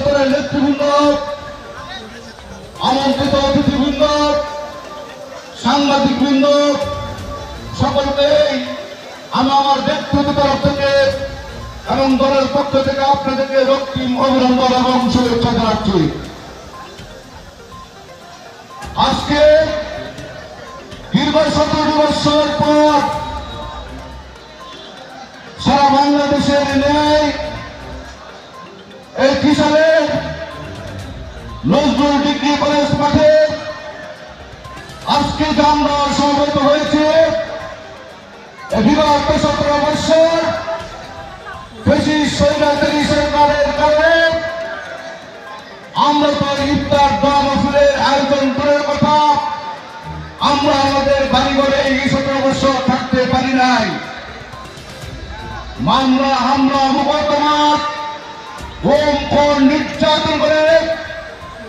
স্তরের নেতৃবৃন্দ, আমন্ত্রিত অতিথিবৃন্দ সাংবাদিক বৃন্দ সকলকে আমি আমার ব্যক্তিগত তরফ থেকে এবং দলের পক্ষ থেকে আপনাদেরকে রক্তিম অভিনন্দন এবং শুভেচ্ছা জানাচ্ছি। আজকে দীর্ঘ সতেরো বছর পর সারা বাংলাদেশের ন্যায় এই কিশোরের নজরুল ডিগ্রি কলেজ মাঠে। আজকে যে আমরা সমবেত হয়েছে আমরা আয়োজন কথা, আমরা আমাদের এই থাকতে পারি নাই। মামলা হামলা, মোকদ্দমা কোন নির্যাতন করে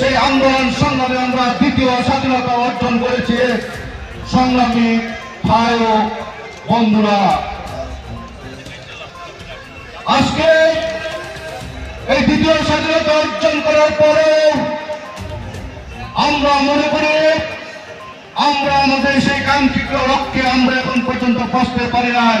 সেই আন্দোলন সংগ্রামে আমরা দ্বিতীয় স্বাধীনতা অর্জন করেছি। সংগ্রামী ভাই ও বন্ধুরা, আজকে এই দ্বিতীয় স্বাধীনতা অর্জন করার পরে আমরা মনে করি আমরা আমাদের সেই কাঙ্ক্ষিত লক্ষ্যে আমরা এখন পর্যন্ত পৌঁছতে পারি নাই।